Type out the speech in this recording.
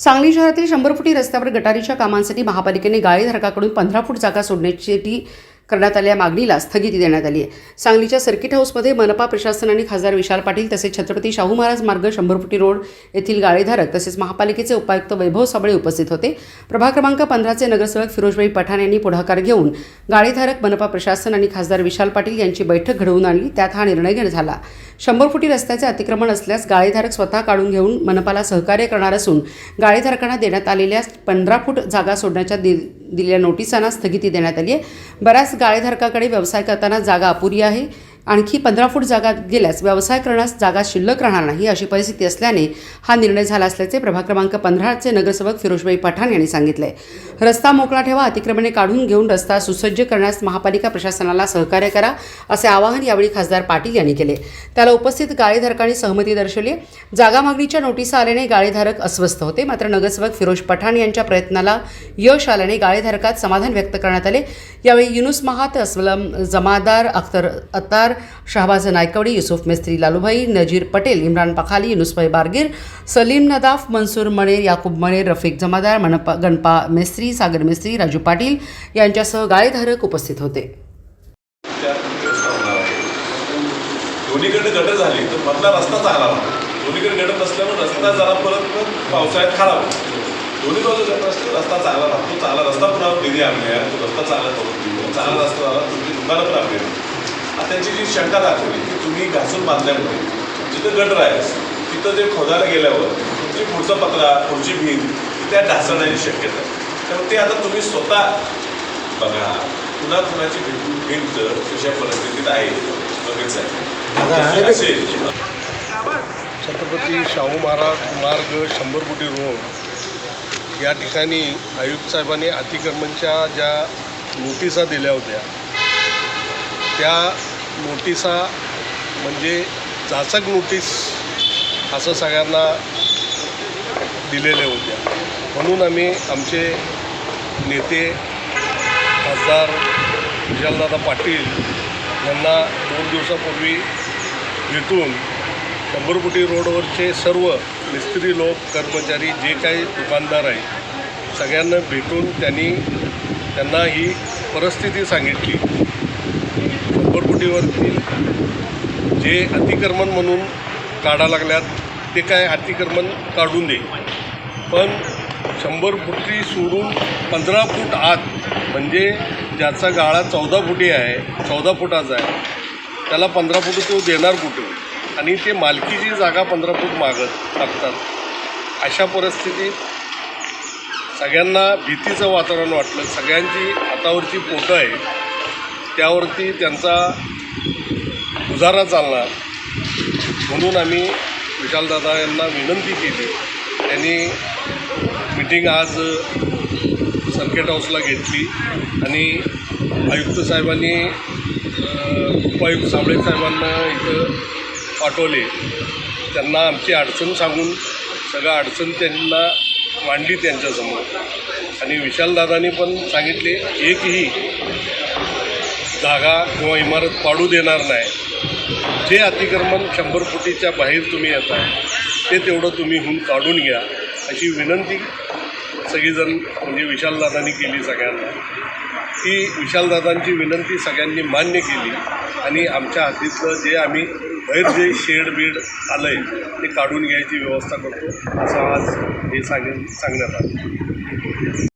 सांगली शहरातील शंभर फुटी रस्त्यावर गटारीच्या कामांसाठी महापालिकेने गाळीधारकाकडून पंधरा फूट जागा सोडण्याची करण्यात आलेल्या मागणीला स्थगिती देण्यात आली आहे. सांगलीच्या सर्किट हाऊसमध्ये मनपा प्रशासन आणि खासदार विशाल पाटील तसेच छत्रपती शाहू महाराज मार्ग शंभर फुटी रोड येथील गाळीधारक तसेच महापालिकेचे उपायुक्त वैभव साबळे उपस्थित होते. प्रभाग क्रमांक पंधराचे नगरसेवक फिरोजबाई पठाण यांनी पुढाकार घेऊन गाळीधारक मनपा प्रशासन आणि खासदार विशाल पाटील यांची बैठक घडवून आणली. त्यात हा निर्णय झाला शंभर फुटी रस्त्याचे अतिक्रमण असल्यास गाळीधारक स्वतः काढून घेऊन मनपाला सहकार्य करणार असून गाळीधारकांना देण्यात आलेल्या पंधरा फूट जागा सोडण्याच्या दि दिलेल्या नोटिसांना स्थगिती देण्यात आली आहे. बऱ्याच गाळेधारकाकडे व्यवसाय करताना जागा अपुरी आहे. आणखी पंधरा फूट जागा गेल्यास व्यवसाय करण्यास जागा शिल्लक राहणार नाही अशी परिस्थिती असल्याने हा निर्णय झाला असल्याचे प्रभाग क्रमांक पंधराचे नगरसेवक फिरोजबाई पठाण यांनी सांगितले रस्ता मोकळा ठेवा अतिक्रमणे काढून घेऊन रस्ता सुसज्ज करण्यास महापालिका प्रशासनाला सहकार्य करा असे आवाहन यावेळी खासदार पाटील यांनी केले. त्याला उपस्थित गाळीधारकांनी सहमती दर्शवली. जागा मागणीच्या नोटिसा आल्याने गाळीधारक अस्वस्थ होते. मात्र नगरसेवक फिरोज पठाण यांच्या प्रयत्नाला यश आल्याने गाळीधारकात समाधान व्यक्त करण्यात आले. यावेळी युनुस महात अस्वलम जमादार अख्तर अत्तार शहबाज नायकवडी युसुफ मेस्त्री लालूभाई नजीर पटेल इम्रान पखाली युनुसभाई बारगीर सलीम नदाफ मनसूर मणेर याकूब मणेर रफिक जमादार मनपा गणपा मेस्त्री सागर मेस्त्री राजू पाटील यांच्यासह गाळेधारक उपस्थित होते. दोन्हीकडे गटर झाली तर मधला रस्ता चांगला दोन्हीकडे गटर नसल्यामुळे रस्ता जरा परत पावसाळ्यात खराब दोन्ही बाजू गटर असते रस्ता चांगला राहतो. चांगला रस्ता पुन्हा निधी आणले तो रस्ता चांगला करून चांगला रस्ता झाला तुमची दुकानं पण आपली त्यांची जी शंका दाखवली की तुम्ही घासून बांधल्यामुळे जिथं गटर आहे तिथं जे खोदायला गेल्यावर तुमची पुढचं पत्रा पुढची भिंत त्या ढासळण्याची शक्यता. आहे तर ते आता तुम्ही स्वतः बघा. पुन्हा कुणाची भिंत कशा परिस्थितीत आहे बघायचं आहे. छत्रपती शाहू महाराज मार्ग शंभर कोटी रोड. या ठिकाणी आयुक्त साहेबांनी अतिक्रमणच्या ज्या नोटिसा दिल्या होत्या त्या नोटिसा म्हणजे जाचक नोटीस असं सगळ्यांना दिलेल्या होत्या. म्हणून आम्ही आमचे नेते खासदार विशालदादा पाटील यांना दोन दिवसापूर्वी भेटून शंभरपुटी रोडवरचे सर्व मिस्त्री लोक कर्मचारी जे काही दुकानदार आहेत सगळ्यांना भेटून त्यांनी त्यांना ही परिस्थिती सांगितली. शंभर जे अतिक्रमण म्हणून काढा लागल्यात ते काय अतिक्रमण काढून दे. पण शंभर फुटी सोडून पंधरा फूट आत म्हणजे ज्याचा गाळा चौदा फुटी आहे चौदा फुटाचा आहे त्याला पंधरा फूट तो देणार कुठे? आणि ते मालकीची जागा पंधरा फूट मागत टाकतात. अशा परिस्थितीत सगळ्यांना भीतीचं वातावरण वाटलं. सगळ्यांची हातावरची पोटं आहे त्यावरती त्यांचा गुजारा चालणार. म्हणून आम्ही विशालदादा यांना विनंती केली. त्यांनी मिटिंग आज सर्किट हाऊसला घेतली. आणि आयुक्त साहेबांनी उपायुक्त साबळे साहेबांना इथं पाठवले. त्यांना आमची अडचण सांगून सगळं अडचण त्यांना मांडली त्यांच्यासमोर. आणि विशालदादांनी पण सांगितले एकही जागा किंवा इमारत पाडू देणार नाही. जे अतिक्रमण शंभर फुटीच्या बाहेर तुम्ही येता ते तेवढं तुम्ही होऊन काढून घ्या. अशी विनंती सगळीजण म्हणजे विशालदादांनी केली सगळ्यांना. ती विशालदादांची विनंती सगळ्यांनी मान्य केली आणि आमच्या हातीतलं जे आम्ही बाहेर जे शेड बीड आलं आहे ते काढून घ्यायची व्यवस्था करतो असं आज हे सांगेन सांगण्यात आलं.